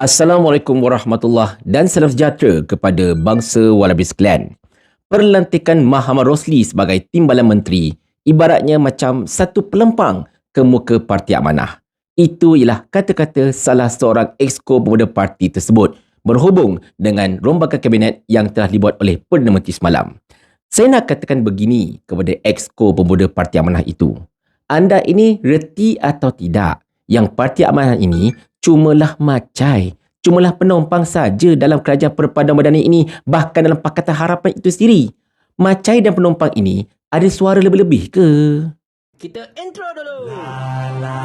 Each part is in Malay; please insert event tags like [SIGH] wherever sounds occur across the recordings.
Assalamualaikum warahmatullahi dan salam sejahtera kepada bangsa Wallaby sekalian. Perlantikan Mahamad Rosli sebagai Timbalan Menteri ibaratnya macam satu pelempang ke muka Parti Amanah. Itu ialah kata-kata salah seorang exco pemuda parti tersebut berhubung dengan rombakan kabinet yang telah dibuat oleh Perdana Menteri semalam. Saya nak katakan begini kepada exco pemuda Parti Amanah itu. Anda ini reti atau tidak yang Parti Amanah ini cumalah macai, cumalah penumpang saja dalam kerajaan perpaduan madani ini bahkan dalam Pakatan Harapan itu sendiri. Macai dan penumpang ini ada suara lebih-lebih ke? Kita intro dulu. La la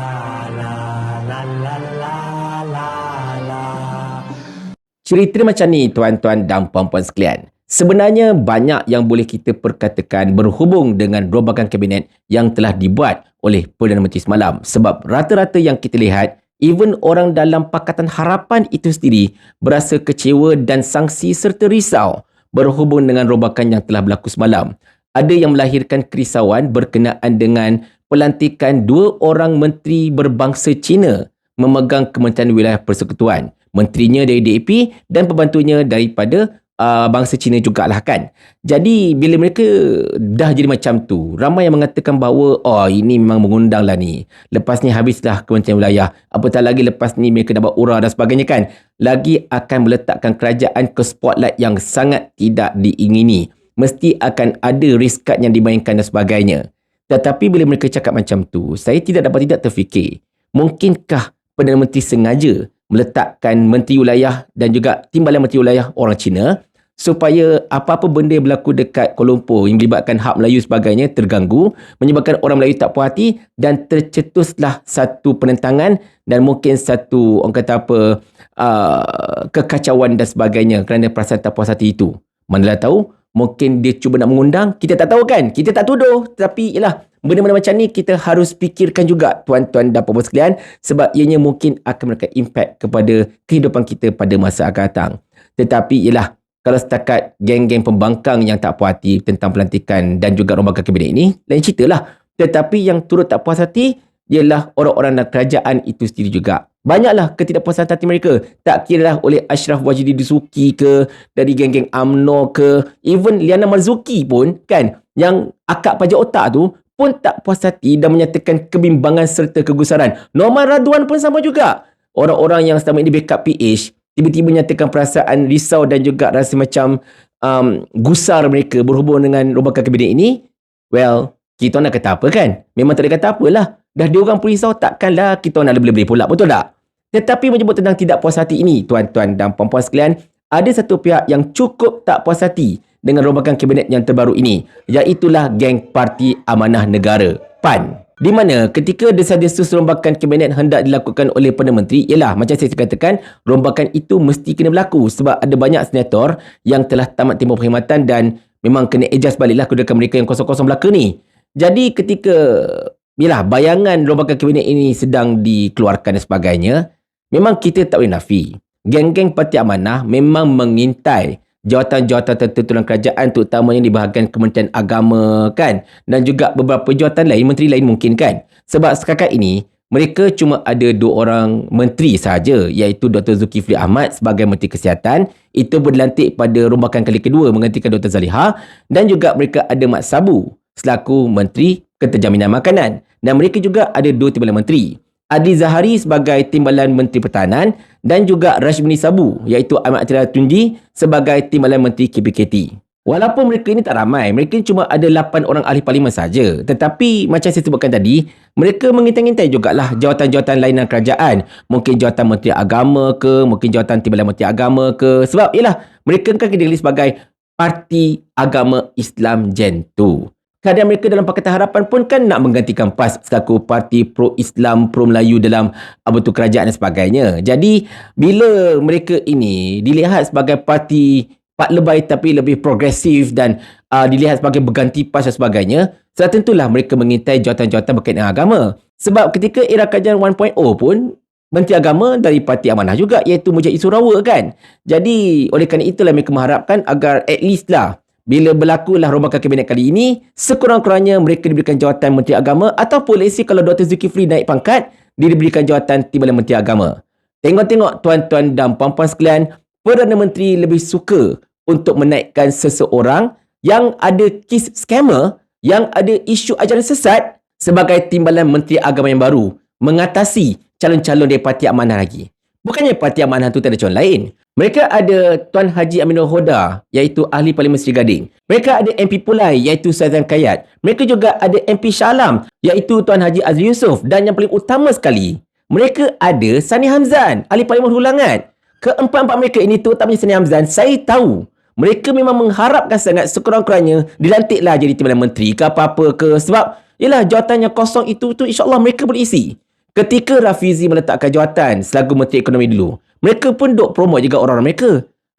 la la la la la la. Cerita macam ni tuan-tuan dan puan-puan sekalian. Sebenarnya banyak yang boleh kita perkatakan berhubung dengan rombakan kabinet yang telah dibuat oleh Perdana Menteri semalam. Sebab rata-rata yang kita lihat Even orang dalam Pakatan Harapan itu sendiri berasa kecewa dan sangsi serta risau berhubung dengan robakan yang telah berlaku semalam. Ada yang melahirkan kerisauan berkenaan dengan pelantikan dua orang menteri berbangsa Cina memegang Kementerian Wilayah Persekutuan. Menterinya dari DAP dan pembantunya daripada uh, bangsa Cina jugalah kan. Jadi bila mereka dah jadi macam tu, ramai yang mengatakan bahawa oh ini memang mengundang lah ni. Lepas ni habislah Kementerian Wilayah. Apatah lagi lepas ni mereka dapat urah dan sebagainya kan. Lagi akan meletakkan kerajaan ke spotlight yang sangat tidak diingini. Mesti akan ada riskat yang dimainkan dan sebagainya. Tetapi bila mereka cakap macam tu, saya tidak dapat tidak terfikir. Mungkinkah Perdana Menteri sengaja meletakkan menteri wilayah dan juga timbalan menteri wilayah orang Cina supaya apa-apa benda berlaku dekat Kuala Lumpur yang melibatkan hak Melayu sebagainya terganggu, menyebabkan orang Melayu tak puas hati dan tercetuslah satu penentangan dan mungkin satu orang kata apa uh, kekacauan dan sebagainya kerana perasaan tak puas hati itu. Manalah tahu, mungkin dia cuba nak mengundang, kita tak tahu kan? Kita tak tuduh, tapi ialah benda-benda macam ni kita harus fikirkan juga tuan-tuan dan puan-puan sekalian sebab ianya mungkin akan memberikan impact kepada kehidupan kita pada masa akan datang. Tetapi ialah kalau setakat geng-geng pembangkang yang tak puas hati tentang pelantikan dan juga rombakan kabinet ini, lain cerita lah. Tetapi yang turut tak puas hati ialah orang-orang dan kerajaan itu sendiri juga. Banyaklah ketidakpuasan hati mereka. Tak kira lah oleh Ashraf Wajidi Dusuki ke, dari geng-geng UMNO ke, even Liana Marzuki pun kan, yang akak pajak otak tu, pun tak puas hati dan menyatakan kebimbangan serta kegusaran. Norman Raduan pun sama juga. Orang-orang yang selama ini backup PH, tiba-tiba menyatakan perasaan risau dan juga rasa macam um, gusar mereka berhubung dengan rombakan kabinet ini. Well, kita nak kata apa kan? Memang tak ada kata apalah. Dah diorang pun risau, takkanlah kita nak lebih-lebih pula. Betul tak? Tetapi menyebut tentang tidak puas hati ini, tuan-tuan dan puan-puan sekalian, ada satu pihak yang cukup tak puas hati dengan rombakan kabinet yang terbaru ini iaitulah geng Parti Amanah Negara PAN di mana ketika desas-desus rombakan kabinet hendak dilakukan oleh Perdana Menteri ialah macam saya katakan rombakan itu mesti kena berlaku sebab ada banyak senator yang telah tamat tempoh perkhidmatan dan memang kena adjust baliklah kedudukan mereka yang kosong-kosong belaka ni jadi ketika Yalah, bayangan rombakan kabinet ini sedang dikeluarkan dan sebagainya, memang kita tak boleh nafi. Geng-geng Parti Amanah memang mengintai jawatan-jawatan tertentu dalam kerajaan terutamanya di bahagian Kementerian Agama kan dan juga beberapa jawatan lain menteri lain mungkin kan sebab setakat ini mereka cuma ada dua orang menteri sahaja iaitu Dr. Zulkifli Ahmad sebagai Menteri Kesihatan itu berlantik pada rombakan kali kedua menggantikan Dr. Zaliha dan juga mereka ada Mat Sabu selaku Menteri Keterjaminan Makanan dan mereka juga ada dua timbalan menteri Adi Zahari sebagai Timbalan Menteri Pertahanan dan juga Rashmini Sabu iaitu Ahmad Atira Tunji sebagai Timbalan Menteri KPKT. Walaupun mereka ini tak ramai, mereka cuma ada 8 orang ahli parlimen saja. Tetapi macam saya sebutkan tadi, mereka mengintai-intai jugalah jawatan-jawatan lainan kerajaan. Mungkin jawatan Menteri Agama ke, mungkin jawatan Timbalan Menteri Agama ke. Sebab ialah mereka kan kena sebagai Parti Agama Islam 2 keadaan mereka dalam Pakatan Harapan pun kan nak menggantikan PAS selaku parti pro-Islam, pro-Melayu dalam apa tu kerajaan dan sebagainya. Jadi, bila mereka ini dilihat sebagai parti Pak Lebay tapi lebih progresif dan uh, dilihat sebagai berganti PAS dan sebagainya, sudah tentulah mereka mengintai jawatan-jawatan berkaitan dengan agama. Sebab ketika era kajian 1.0 pun, Menteri Agama dari Parti Amanah juga iaitu Mujahid Surawa kan. Jadi, oleh kerana itulah mereka mengharapkan agar at least lah bila berlakulah rombakan kabinet kali ini, sekurang-kurangnya mereka diberikan jawatan Menteri Agama ataupun let's kalau Dr. Zulkifli naik pangkat, dia diberikan jawatan Timbalan Menteri Agama. Tengok-tengok tuan-tuan dan puan-puan sekalian, Perdana Menteri lebih suka untuk menaikkan seseorang yang ada kes scammer, yang ada isu ajaran sesat sebagai timbalan Menteri Agama yang baru mengatasi calon-calon dari Parti Amanah lagi. Bukannya Parti Amanah tu tak ada calon lain. Mereka ada Tuan Haji Aminul Hoda iaitu Ahli Parlimen Seri Gading. Mereka ada MP Pulai iaitu Saizan Kayat. Mereka juga ada MP Shalam iaitu Tuan Haji Azri Yusof. Dan yang paling utama sekali, mereka ada Sani Hamzan, Ahli Parlimen Hulangat. Keempat-empat mereka ini terutamanya Sani Hamzan, saya tahu mereka memang mengharapkan sangat sekurang-kurangnya dilantiklah jadi Timbalan Menteri ke apa-apa ke. Sebab, yelah jawatan yang kosong itu tu insyaAllah mereka boleh isi. Ketika Rafizi meletakkan jawatan selaku Menteri Ekonomi dulu, mereka pun duk promote juga orang-orang mereka.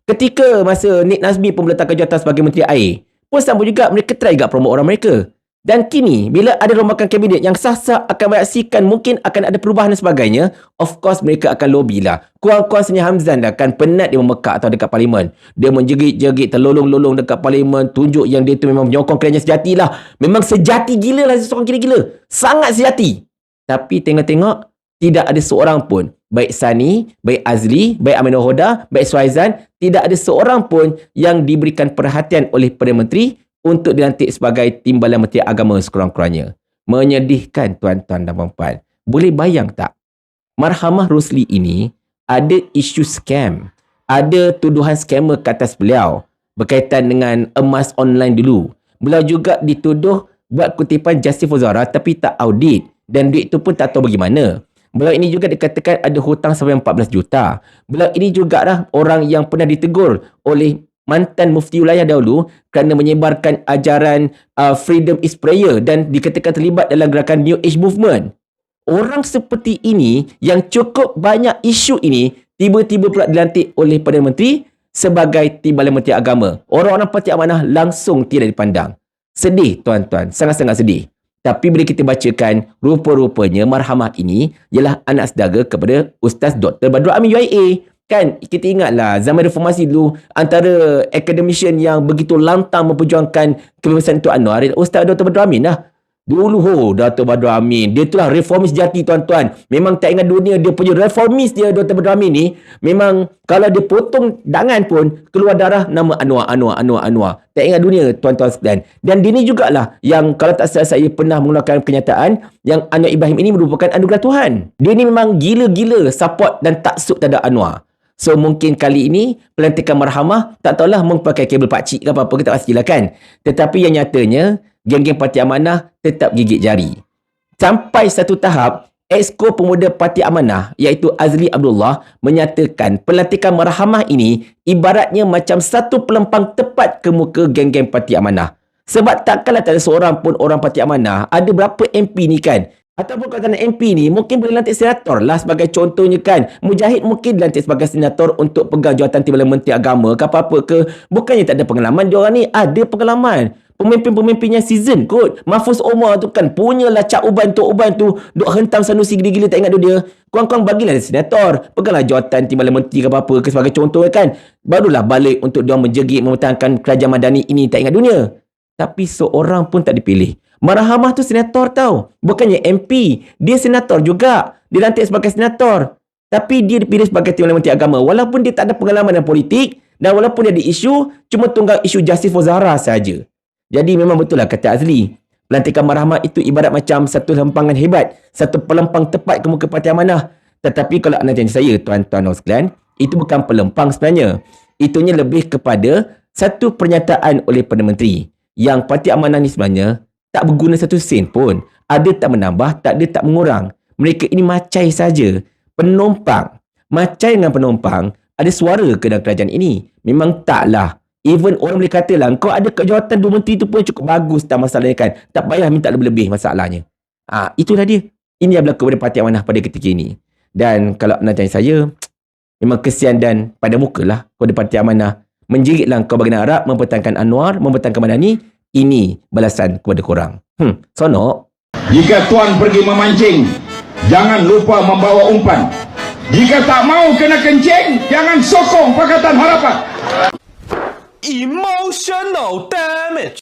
Ketika masa Nik Nazmi pun meletakkan jawatan sebagai Menteri Air, pun sama juga mereka try juga promote orang mereka. Dan kini, bila ada rombakan kabinet yang sah-sah akan beraksikan mungkin akan ada perubahan dan sebagainya, of course mereka akan lobby lah. Kuang-kuang Seni Hamzan dah kan penat dia memekak atau dekat parlimen. Dia menjerit-jerit, terlolong-lolong dekat parlimen, tunjuk yang dia tu memang menyokong kerajaan sejati lah. Memang sejati gila lah seseorang gila-gila. Sangat sejati. Tapi tengok-tengok, tidak ada seorang pun, baik Sani, baik Azli, baik Aminul Hoda, baik Suhaizan, tidak ada seorang pun yang diberikan perhatian oleh Perdana Menteri untuk dilantik sebagai Timbalan Menteri Agama sekurang-kurangnya. Menyedihkan tuan-tuan dan puan Boleh bayang tak? Marhamah Rosli ini ada isu scam. Ada tuduhan scammer ke atas beliau berkaitan dengan emas online dulu. Beliau juga dituduh buat kutipan Justice Fuzara tapi tak audit dan duit tu pun tak tahu bagaimana. Beliau ini juga dikatakan ada hutang sampai 14 juta. Beliau ini juga lah orang yang pernah ditegur oleh mantan mufti wilayah dahulu kerana menyebarkan ajaran uh, freedom is prayer dan dikatakan terlibat dalam gerakan New Age Movement. Orang seperti ini yang cukup banyak isu ini tiba-tiba pula dilantik oleh Perdana Menteri sebagai Timbalan Menteri Agama. Orang-orang Parti Amanah langsung tidak dipandang. Sedih tuan-tuan, sangat-sangat sedih. Tapi bila kita bacakan, rupa-rupanya marhamah ini ialah anak saudara kepada Ustaz Dr. Badrul Amin UIA. Kan, kita ingatlah zaman reformasi dulu, antara academician yang begitu lantang memperjuangkan kebebasan Tuan Anwar, Ustaz Dr. Badrul Amin lah. Dulu ho, Dato' Badrul Amin. Dia itulah reformis jati tuan-tuan. Memang tak ingat dunia dia punya reformis dia Dato' Badrul Amin ni. Memang kalau dia potong dangan pun keluar darah nama Anwar, Anwar, Anwar, Anwar. Tak ingat dunia tuan-tuan sekalian. Dan dia ni jugalah yang kalau tak salah saya pernah mengeluarkan kenyataan yang Anwar Ibrahim ini merupakan anugerah Tuhan. Dia ni memang gila-gila support dan taksub terhadap Anwar. So mungkin kali ini pelantikan marhamah tak tahulah memakai kabel pakcik ke apa-apa kita pastilah kan. Tetapi yang nyatanya geng-geng Parti Amanah tetap gigit jari. Sampai satu tahap, Exco Pemuda Parti Amanah iaitu Azli Abdullah menyatakan pelantikan marhamah ini ibaratnya macam satu pelempang tepat ke muka geng-geng Parti Amanah. Sebab takkanlah tak ada seorang pun orang Parti Amanah, ada berapa MP ni kan? Ataupun kalau tak MP ni, mungkin boleh lantik senator lah sebagai contohnya kan. Mujahid mungkin dilantik sebagai senator untuk pegang jawatan Timbalan Menteri Agama ke apa-apa ke. Bukannya tak ada pengalaman, dia orang ni ada pengalaman pemimpin-pemimpin yang season kot. Mahfuz Omar tu kan punyalah cak uban tu uban tu duk hentam Sanusi gila-gila tak ingat dia. Kuang-kuang bagilah senator. Peganglah jawatan timbalan menteri ke apa-apa ke sebagai contoh kan. Barulah balik untuk dia menjegit mempertahankan kerajaan Madani ini tak ingat dunia. Tapi seorang pun tak dipilih. Marhamah tu senator tau. Bukannya MP. Dia senator juga. Dilantik sebagai senator. Tapi dia dipilih sebagai timbalan menteri agama. Walaupun dia tak ada pengalaman dalam politik. Dan walaupun dia ada isu. Cuma tunggal isu Justice for Zahra saja. Jadi memang betul lah kata Azli. Pelantikan Marahmat itu ibarat macam satu lempangan hebat. Satu pelempang tepat ke muka Parti Amanah. Tetapi kalau anda tanya saya, tuan-tuan dan sekalian, itu bukan pelempang sebenarnya. Itunya lebih kepada satu pernyataan oleh Perdana Menteri. Yang Parti Amanah ni sebenarnya tak berguna satu sen pun. Ada tak menambah, tak ada tak mengurang. Mereka ini macai saja. Penumpang. Macai dengan penumpang, ada suara ke dalam kerajaan ini? Memang taklah. Even orang boleh kata lah, kau ada kejawatan dua menteri tu pun cukup bagus tak masalahnya kan. Tak payah minta lebih-lebih masalahnya. Ah, ha, itulah dia. Ini yang berlaku pada Parti Amanah pada ketika ini. Dan kalau nak tanya saya, [TSK] memang kesian dan pada muka lah kepada Parti Amanah. Menjeritlah kau bagian Arab, mempertahankan Anwar, mempertahankan Madani. Ini balasan kepada korang. Hmm, sonok. Jika tuan pergi memancing, jangan lupa membawa umpan. Jika tak mau kena kencing, jangan sokong Pakatan Harapan. Emotional damage.